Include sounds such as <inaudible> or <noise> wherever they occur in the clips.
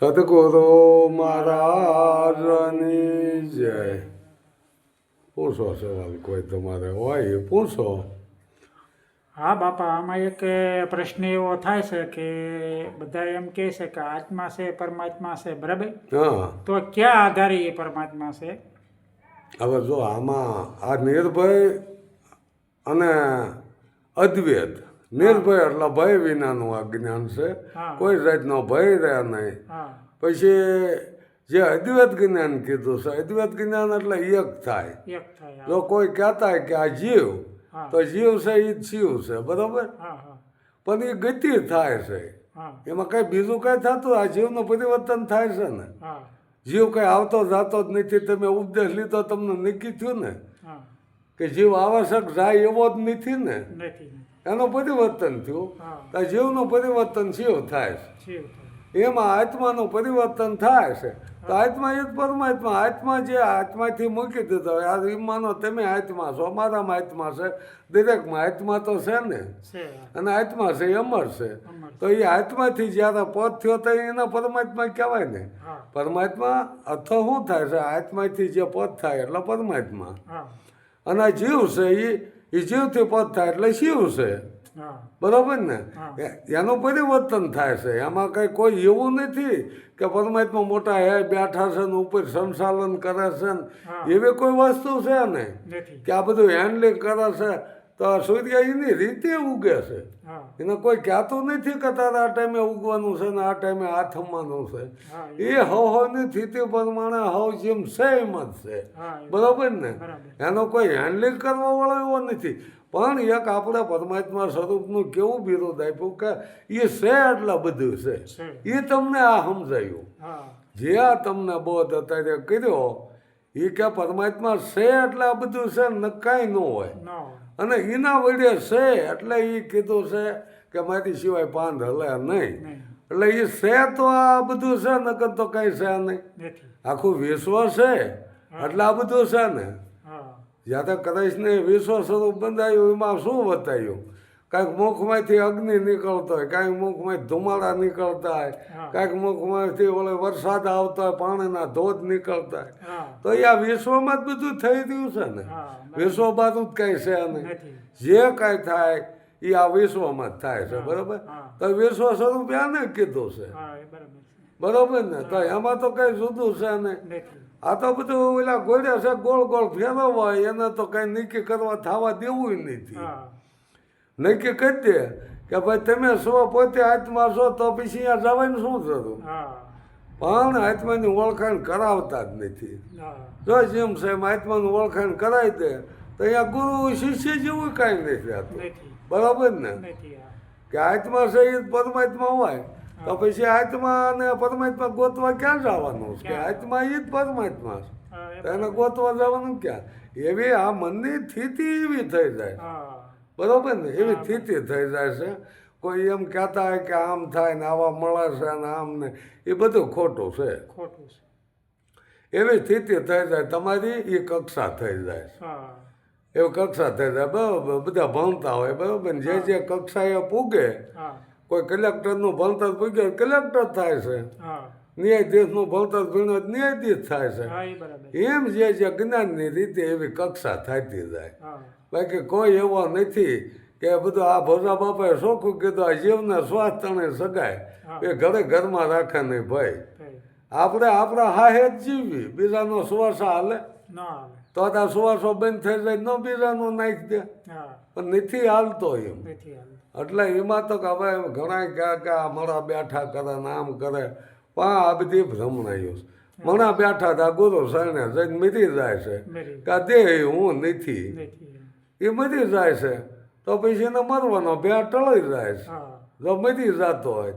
સદગુરુ મહારાજની જય. પૂછો સવાલ કોઈ તમારે હોય એ પૂછો. હા બાપા આમાં એક પ્રશ્ન એવો થાય છે કે બધા એમ કહે છે કે આત્મા છે પરમાત્મા છે બરાબર? હા. તો ક્યાં આધારે એ પરમાત્મા છે? હવે જો આમાં આ નિર્ભય અને અદ્વૈત નિર્ભય એટલે ભય વિનાનું આ જ્ઞાન છે. કોઈ જાતનો ભય રહ્યા નહીં. પછી જે અદ્વૈત જ્ઞાન કીધું છે અદ્વૈત જ્ઞાન એટલે એક થાય. જો કોઈ કહેતા કે આ જીવ તો જીવ છે એ જીવ શિવ છે બરાબર? પણ એ ગતિ થાય છે. એમાં કઈ બીજું કઈ થતું? આ જીવનું પરિવર્તન થાય છે ને. જીવ કઈ આવતો જાતો જ નથી. તમે ઉપદેશ લીધો તમને નક્કી થયું ને કે જીવ આવશ્યક જાય એવો જ નથી ને. નથી એનું પરિવર્તન થયું. તો જીવનું પરિવર્તન શિવ થાય છે. એમાં આત્માનું પરિવર્તન થાય છે. તો આત્મા એ જ પરમાત્મા. આત્મા જે આત્માથી મૂકી દીધો આ માનો તમે આત્મા છો. અમારામાં આત્મા છે. દરેકમાં આત્મા તો છે ને. અને આત્મા છે અમર છે. તો એ આત્માથી જ્યારે પદ થયો તો એના પરમાત્મા કહેવાય ને. પરમાત્મા અર્થ શું થાય છે? આત્માથી જે પદ થાય એટલે પરમાત્મા. અને જીવ છે એ એ જીવથી પદ થાય એટલે શિવ છે. બરાબર ને? એનું પરિવર્તન થાય છે. એમાં કઈ કોઈ એવું નથી કે પરમાત્મા મોટા હે બેઠા છે ને ઉપર સંચાલન કરે છે ને એવી કોઈ વસ્તુ છે ને કે આ બધું હેન્ડલિંગ કરે છે. તો આ સૂર્ય એની રીતે ઉગે છે. એને કોઈ કહેતું નથી કે તારે આ ટાઈમે ઉગવાનું છે ને આ ટાઈમે આ થમવાનું છે. એ હવ હવની સ્થિતિ પ્રમાણે હવ જેમ છે એમ જ છે. બરાબર ને? એનો કોઈ હેન્ડલિંગ કરવા વાળો એવો નથી. પણ એક આપણે પરમાત્મા સ્વરૂપનું કેવું વિરોધ આપ્યું કે એ છે એટલા બધું છે. છે. એ તમને આ સમજાયું. જે આ તમને બોધ અત્યારે કર્યો એ કે પરમાત્મા છે એટલે આ બધું છે ને કાંઈ ન હોય. અને એના વડે છે એટલે એ કીધું છે કે મારી સિવાય પાંદ હલે નહીં. એટલે એ છે તો આ બધું છે નકર તો કંઈ છે નહીં. આખું વિશ્વ છે એટલે આ બધું છે ને. જ્યાં તો કદાચ ને વિશ્વ સ્વરૂપ બંધાયું એમાં શું બતાવ્યું કાંઈક મુખમાંથી અગ્નિ નીકળતો હોય કાંઈક મુખમાંથી ધુમાડા નીકળતા હોય કાંઈક મુખમાંથી ઓલે વરસાદ આવતો હોય પાણીના ધોધ નીકળતા હોય તો એ આ વિશ્વમાં જ બધું થઈ ગયું છે ને? વિશ્વ બાજુ જ કાંઈ છે નહીં. જે કાંઈ થાય એ આ વિશ્વમાં જ થાય છે બરાબર? તો વિશ્વ સ્વરૂપ આને કીધું છે. બરાબર ને? તો એમાં તો કઈ જુદું છે નહીં આ તો બધું ઓલા ગોળ્યા છે ગોળ ગોળ ફેરવવા એને તો કઈ નીકી કરવા થવા દેવું નથી. હા. નક્કી કરી દે કે ભાઈ તમે છો પોતે આત્મા છો તો પછી અહીંયા જવાનું શું થતું? પણ આત્માની ઓળખાણ કરાવતા જ નથી. જો જેમ સાહેબ આત્માનું ઓળખાણ કરાવી દે તો અહીંયા ગુરુ શિષ્ય જેવું કાંઈ નથી રહેતું બરાબર ને? કે આત્મા છે એ પરમાત્મા હોય તો પછી આત્મા અને પરમાત્મા ગોતવા ક્યાં જવાનું છે? કે આત્મા એ જ પરમાત્મા છે. એને ગોતવા જવાનું ક્યાં? એવી આ મનની સ્થિતિ એવી થઈ જાય. બરોબર ને? એવી સ્થિતિ થઈ જાય છે. કોઈ એમ કહેતા હોય કે આમ થાય ને આવા મળે છે ને આમ ને એ બધું ખોટું છે. ખોટું છે. એવી સ્થિતિ થઈ જાય તમારી એ કક્ષા થઈ જાય એવી કક્ષા થઈ જાય. બરાબર બધા ભણતા હોય બરાબર ને? જે જે કક્ષાએ પૂગે કોઈ કલેક્ટરનું ભણતર પૂગે કલેક્ટર થાય છે. ન્યાયાધીશનું ભણતર ભણ્યો ન્યાયાધીશ થાય છે. એમ જે જે જ્ઞાનની રીતે એવી કક્ષા થતી જાય. બાકી કોઈ એવો નથી કે બધું આ ભોજા બાપાએ શોખું કીધું આ જીવના શ્વાસ તણે સગાય એ ઘરે ઘરમાં રાખે નહીં ભાઈ. આપણે આપણા હાહે જ જીવી બીજાનો શ્વાસ હાલે. તો આ સુવાસો બંધ થઈ જાય ન બીજાનો નાખી દે. પણ નથી હાલતો એમ. એટલે એમાં તો કે હવે ઘણા કહે કે મણા બેઠા કરે ને આમ કરે. પણ આ બધી ભ્રમણાઈઓ છે. મણા બેઠા હતા ગુરુ શરણે જઈને મીરી જાય છે. કે દેહ હું નથી. એ મરી જાય છે. તો પછી એને મરવાનો બે ટળી જાય છે. જો મરી જતો હોય.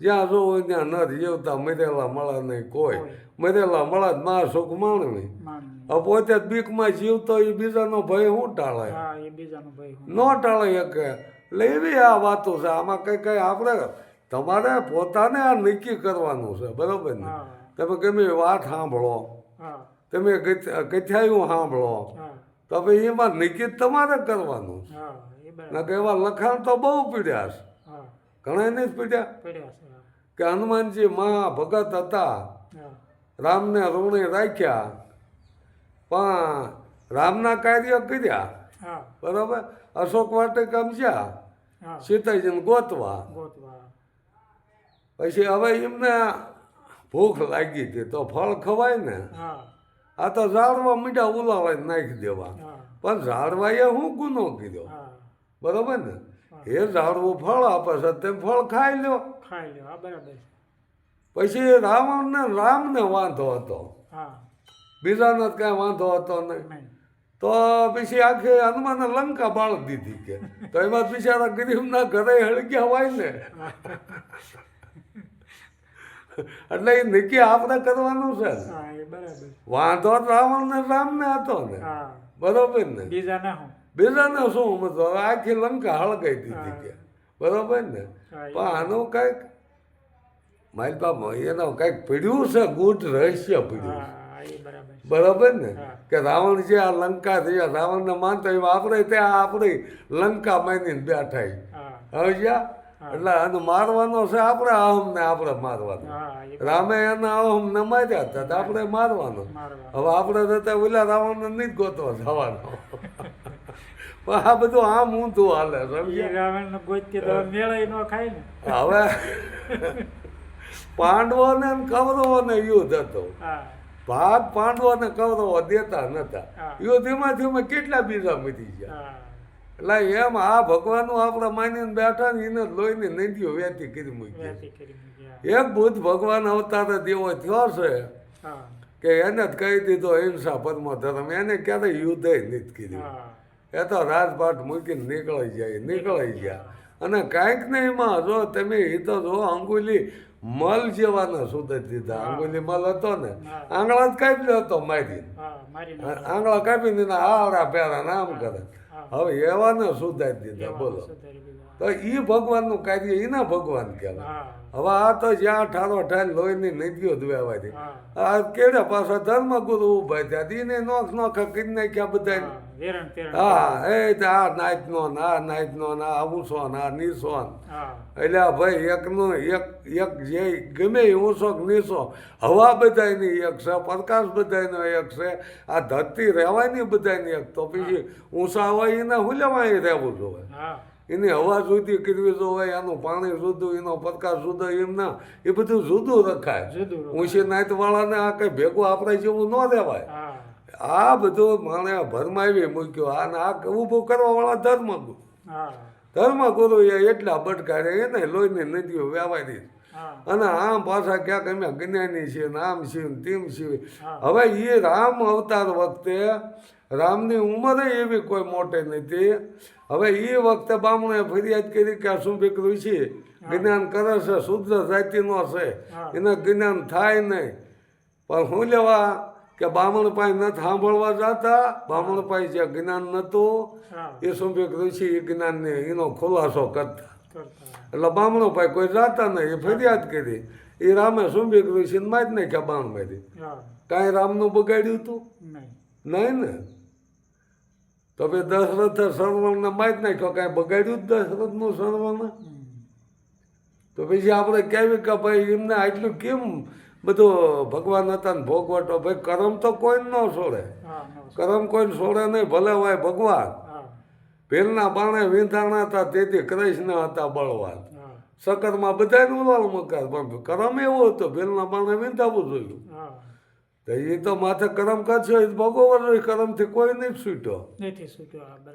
જ્યાં જોવો ત્યાં ન જીવતા મરેલા મળે નહીં કોઈ. મરેલા મળે જ મા સુખ માણવી હવે પોતે જ બીકમાં જીવતો એ બીજાનો ભય શું ટાળે? ન ટાળે એક. એટલે એવી આ વાતો છે. આમાં કઈ કઈ આપણે તમારે પોતાને આ નક્કી કરવાનું છે. બરોબર ને? તમે ગમે વાત સાંભળો. તમે કથાયું સાંભળો. તો હવે એમાં નિકિત તમારે કરવાનું. કે એવા લખાણ તો બહુ પીડ્યા છે. ઘણા નહીં પીડ્યા. કે હનુમાનજી મહા ભગત હતા. રામને ઋણે રાખ્યા. પણ રામના કાર્ય કર્યા. બરાબર? અશોક વાટિકામ જ્યાં? હા. સીતાજીને ગોતવા. ગોતવા. પછી હવે એમને ભૂખ લાગી હતી તો ફળ ખવાય ને. હા. આ તો ઝાડવા મીઠા ઉલાવાય નાખી દેવા પણ પણ ઝાડવાએ હું ગુનો કીધો બરોબર ને? એ ઝાડવું ફળ આપે છે તેમ ફળ ખાઈ લ્યો. ખાઈ લો હા બરાબર ને પછી રાવણને રામને વાંધો હતો. બીજાને કાંઈ વાંધો હતો નહીં. નહીં. તો પછી આખે હનુમાને લંકા બાળ દીધી કે. તો એમાં બિચારા ગરીબના ઘરે હળગ્યા હોય ને. <laughs> એટલે એ નિકી આપણે કરવાનું છે ને હા એ બરાબર. વાંધો રાવણને હતો ને બરોબર ને? બીજા ના શું? મતલબ આખી લંકા હળગાઈ દીધી કે બરોબર ને? પણ આનું કંઈક મારી બાપ એનો કંઈક પીડ્યું છે ગુટ રહસ્ય પીડ્યું બરાબર. ને? કે રાવણ જે આ લંકા થયા રાવણને માનતો આપણે ત્યાં આપણે લંકા માનીને બેઠા હવે જ્યાં એટલે આને મારવાનો છે આપણે અહમને આપણે મારવાનો. રામે એના અહમને માર્યા હતા આપણે મારવાનો. હવે આપણે રહેતા ઓલા રાવણને નહીં ગોતવા જવાનો. પણ આ બધું આમ ઊંધું હાલે હવે પાંડવો રાવણ નો મેળાય નો ને. ને યુદ્ધ હતું. ભાગ પાંડવો ને કૌરવો દેતા નતા. યુદ્ધ એમાં ધીમે કેટલા બીજા મીધી ગયા. એટલે એમ આ ભગવાનો આપણે માનીને બેઠા ને એને લોહીની નદીઓ વહેતી કરી મૂકી. એક બુદ્ધ ભગવાન અવતાર દેવો થયો છે કે એને જ કહી દીધો હિંસા પરમો ધર્મ એને ક્યારેય યુદ્ધ નથી કર્યું. એ તો રાજપાટ મૂકીને નીકળી જાય નીકળી ગયા. અને કાંઈક ને એમાં જો તમે એ તો જો અંગુલી મલ જેવાના સુધર દીધા. આંગુલી મલ હતો ને આંગળા જ કાપી હતો મારી આંગળા કાપી એના આવડા પહેરા નામ કરે. હવે એવાને સુધારી દીધા બોલો. તો એ ભગવાનનું કાર્ય એના ભગવાન કહેવાય. હવે આ તો જ્યાં ઠારો ઠાર લોહીની નદીઓ હા. આ કેડે પાછા ધર્મગુરુ ઊભા થયા. એને નોખ નોખા કરી નાખ્યા બધા હા એ આ નાચનો ના નાચનો ને ઊંચો ને નીચો એટલે ભાઈ એકનો એક એક જે ગમે ઊંસો નીચો હવા બધાયની એક છે પ્રકાશ બધાયનો એક છે આ ધરતી રહેવાની બધાયની એક. તો પછી ઊંચા હોય એના હુલેમાં રહેવું જોઈએ એની હવા જુદી કરવી જોઈએ એનું પાણી જુદું એનો પ્રકાશ જુદો એમ ના. એ બધું જુદું રખાય. ઊંચી નાતવાળાને આ કંઈ ભેગું આપણે જેવું ન રહેવાય. આ બધું માણે ભરમાવી મૂક્યો. અને આ ઊભો કરવાવાળા ધર્મગુરુ. ધર્મ ધર્મગુરુ એ એટલા બટકારે એને લોહીને નદીઓ વ્યવહારી અને આમ પાછા ક્યાંક અમે જ્ઞાની છીએ ને આમ છીએ ને તેમ છીએ. હવે એ રામ અવતાર વખતે રામની ઉંમરે એવી કોઈ મોટી નથી. હવે એ વખતે બામણે ફરિયાદ કરી કે આ શું શુંભિક છે? જ્ઞાન કરે છે શુદ્ધ જાતિનો છે. એને જ્ઞાન થાય નહીં. પણ હું લેવા કે બામણ પાઈ નથી સાંભળવા જતા બામણ પાસે જે જ્ઞાન નહોતું એ શુંભિક ઋષિ એ જ્ઞાનને એનો ખુલાસો કરતા. એટલે બામણો પાસે કોઈ જાતા નહીં એ ફરિયાદ કરી. એ રામે શુંભિક ઋષિને મારી નાખ્યા બાણ મારી. હા. કાંઈ રામનું બગાડ્યું હતું નહીં. નહીં ને? તો ભાઈ દશરથે સર્વણને મારી નાખ્યો કાંઈ બગાડ્યું જ દશરથનું નું હમ. તો પછી આપણે કહેવી કે ભાઈ એમને આટલું કેમ બધું ભગવાન હતા ને ભોગવટો ભાઈ કરમ તો કોઈ ન છોડે. કરમ કોઈ છોડે નહીં ભલે હોય ભગવાન. ભીલના બાણે વિંધાણા હતા તેથી કૃષ્ણ હતા બળવાન. સકરમાં બધાને ઉલાલ મકાર પણ કરમ એવો હતો ભીલના બાણે વિંધાવું જોયું. તો એ તો માથે કરમ કરશો એ ભગવાન હોય કરમથી કોઈ નહીં છૂટ્યો.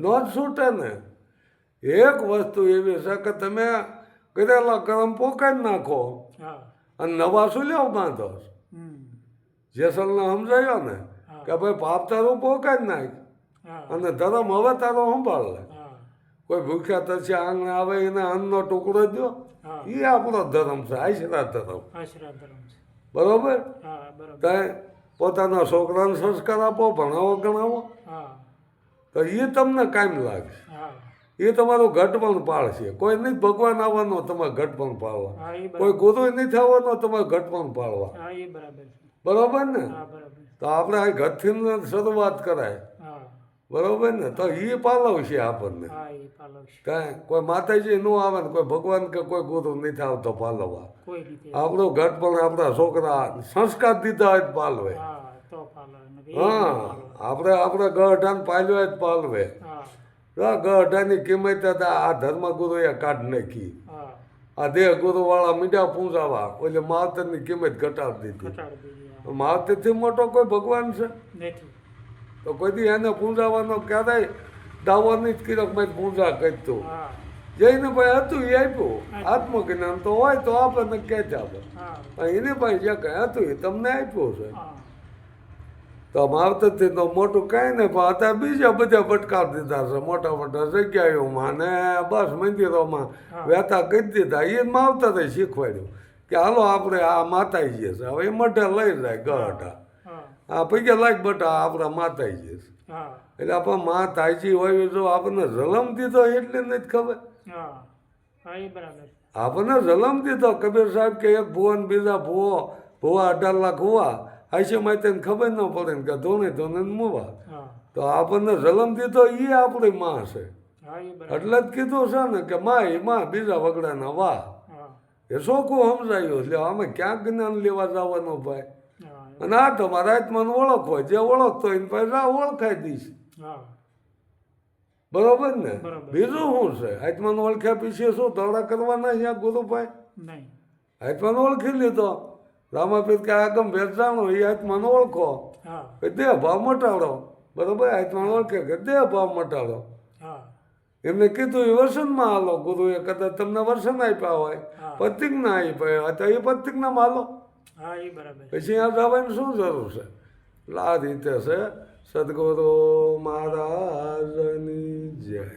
ન જ છૂટે ને. એક વસ્તુ એવી છે કે તમે કરેલા કરમ પોકાઈ નાખો. હા. અને નવા શું લેવા બાંધો જેસલને સમજાયો ને કે ભાઈ પાપ તારું પોકાઈ નાખ. હા. અને ધર્મ હવે તારો સંભાળ લે. કોઈ ભૂખ્યા તરસે આંગણે આવે એને અન્નનો ટુકડો દો. એ આપણો ધર્મ છે આશરા ધર્મ. બરોબર? હા બરાબર. તો પોતાના છોકરાને સંસ્કાર આપો ભણાવો ગણાવો. તો એ તમને કાયમ લાગશે. એ તમારું ઘટપણ પાળશે કોઈ નહીં ભગવાન આવવાનો તમારે ઘટપણ પાળવા. કોઈ ગુરુ નહીં થવાનો તમારે ઘટપણ પાળવા. બરાબર ને? તો આપણે આ ઘરથી શરૂઆત કરાય. બરાબર ને? તો એ પાલવશે આપણને. હા કાંઈ કોઈ માતાજી ન આવે ને કોઈ ભગવાન કે કોઈ ગુરુ નહીં આવતો પાલવવા આપણો ઘટ પણ આપણા છોકરા સંસ્કાર દીધા હોય પાલવે. હા પાલવે પાલવે. આપણે આપણે ગઢાને પાલ્યો હોય જ પાલવે. ગઢાની કિંમત હતા આ ધર્મગુરુએ કાઢ નાખી. આ દેહ ગુરુ વાળા મીઠા પૂંજાવા એટલે માવતરની કિંમત ઘટાડી દીધી. માવતરથી મોટો કોઈ ભગવાન છે? તો કોઈ દી એને પૂંજાવાનો ક્યારેય દાવાની જ કિરકમાં પૂંજા કરતું જઈને ભાઈ હતું એ આપ્યું. આત્મજ્ઞાન તો હોય તો આપણને ક્યાં જ આપે પણ એને ભાઈ જે કંઈ હતું એ તમને આપ્યું છે. તો માવતરથી તો મોટું કાંઈ નહીં પણ અત્યારે બીજા બધા ભટકાવી દીધા છે મોટા મોટા જગ્યાઓમાં ને બસ મંદિરોમાં વહેતા કરી દીધા. એ માવતરે શીખવાડ્યું કે હાલો આપણે આ માતાજી છે હવે એ મઢે લઈ જાય ગઢા હા. આ પૈકે લાગ બટા આપણા માતાજી છે. એટલે આપણે મા તાજી હોય તો આપણને જલમ દીધો એટલે નથી ખબર. આપણને જલમ દીધો. કબીર સાહેબ કે એક ભુવન બીજા ભુવો ભુવા અઢાર લાખ હોવા. આઈસી માતાને ખબર ન પડે ને કે ધોને ધોને ને મુવા. તો આપણને જલમ દીધો એ આપણી માં છે. એટલે જ કીધું છે ને કે માં એ માં બીજા વગડાના વાહ. એ શોખું સમજાયું એટલે અમે ક્યાં જ્ઞાન લેવા જવાનો ભાઈ? અને આ તમારા આત્માને ઓળખ હોય જે ઓળખતો એને પછી ઓળખાઈ દઈશ. બરોબર ને? બીજું શું છે? આત્માને ઓળખ્યા પીછે શું? દોડા કરવાના અહીંયા ગુરુભાઈ? આત્માને ઓળખી લીધો? રામાપીર કે આગમ જાણો એ આત્માને ઓળખો. કે દેહ ભાવ મટાડો. બરોબર? આત્માને ઓળખે કે દેહ ભાવ મટાડો. એમને કીધું એ વર્ષનમાં હાલો. ગુરુએ કદાચ તમને વર્ષન આપ્યા હોય. હા. પ્રતિજ્ઞા આપ્યા હોય. તો એ પ્રતિજ્ઞામાં હાલો. પછી આ જવાની શું જરૂર છે? એટલે આ રીતે છે સદગુરુ મહારાજની જય.